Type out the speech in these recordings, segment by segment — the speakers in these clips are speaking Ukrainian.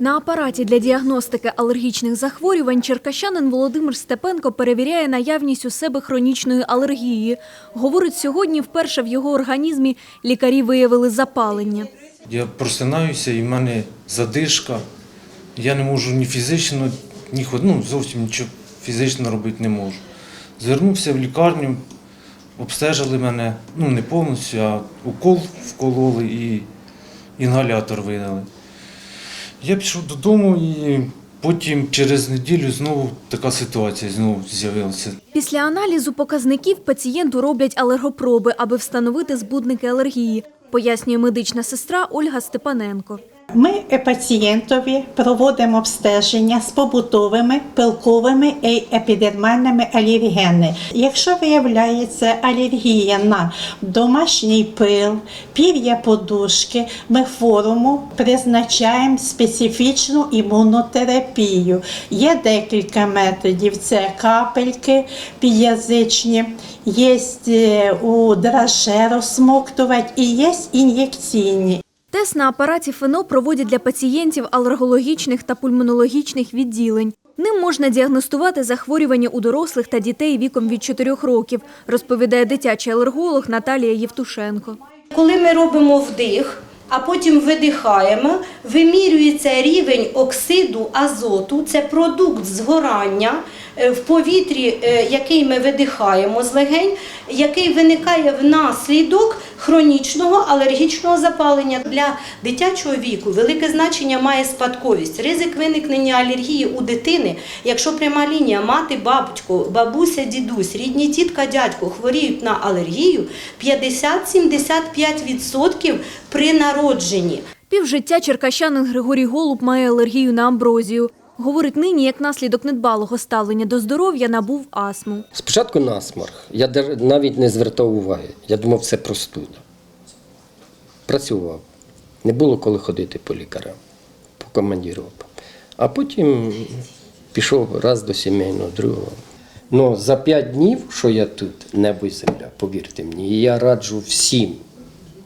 На апараті для діагностики алергічних захворювань черкащанин Володимир Степенко перевіряє наявність у себе хронічної алергії. Говорить, сьогодні вперше в його організмі лікарі виявили запалення. Я просинаюся і в мене задишка. Я не можу ні фізично, ні ну, зовсім нічого фізично робити не можу. Звернувся в лікарню, обстежили мене, ну не повністю, а укол вкололи і інгалятор видали. Я пішов додому і потім через неділю знову така ситуація знову з'явилася. Після аналізу показників пацієнту роблять алергопроби, аби встановити збудники алергії, пояснює медична сестра Ольга Степаненко. Ми пацієнтові проводимо обстеження з побутовими, пилковими і епідермальними алергенами. Якщо виявляється алергія на домашній пил, пір'я подушки, ми хворому призначаємо специфічну імунотерапію. Є декілька методів: це капельки п'язичні, є е, у драже розсмоктувати і є ін'єкційні. Тест на апараті ФНО проводять для пацієнтів алергологічних та пульмонологічних відділень. Ним можна діагностувати захворювання у дорослих та дітей віком від 4 років, розповідає дитячий алерголог Наталія Євтушенко. Коли ми робимо вдих, а потім видихаємо, вимірюється рівень оксиду азоту, це продукт згорання е, в повітрі, е, який ми видихаємо з легень, який виникає внаслідок хронічного алергічного запалення. Для дитячого віку велике значення має спадковість, ризик виникнення алергії у дитини, якщо пряма лінія мати, бабочку, бабуся, дідусь, рідні тітка, дядько хворіють на алергію 50-75% при народженні. Півжиття черкащанин Григорій Голуб має алергію на амброзію. Говорить, нині як наслідок недбалого ставлення до здоров'я набув астму. Спочатку насморк. Я навіть не звертав уваги. Я думав, це простуда. Працював. Не було коли ходити по лікарям, по командіровкам. А потім пішов раз до сімейного, другого. Ну, за п'ять днів, що я тут, небо і земля, повірте мені, і я раджу всім,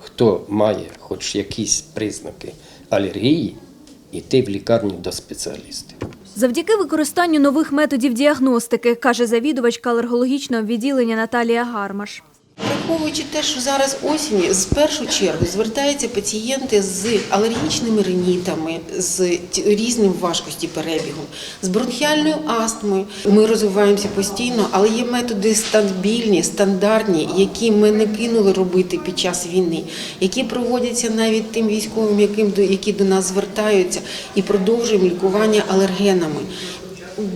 хто має хоч якісь признаки алергії, йти в лікарню до спеціалістів. Завдяки використанню нових методів діагностики, каже завідувачка алергологічного відділення Наталія Гармаш. Враховуючи те, що зараз осінь, з першу чергу звертаються пацієнти з алергічними ринітами, з різним важкості перебігу, з бронхіальною астмою. Ми розвиваємося постійно, але є методи стабільні, стандартні, які ми не кинули робити під час війни, які проводяться навіть тим військовим, яким до- які до нас звертаються, і продовжуємо лікування алергенами.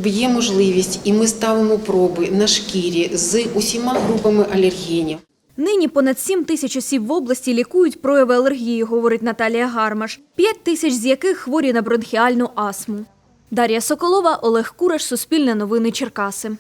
Є можливість, і ми ставимо проби на шкірі з усіма групами алергенів. Нині понад 7 тисяч осіб в області лікують прояви алергії, говорить Наталія Гармаш, 5 тисяч з яких хворі на бронхіальну астму. Дар'я Соколова, Олег Кураш, Суспільне новини Черкаси.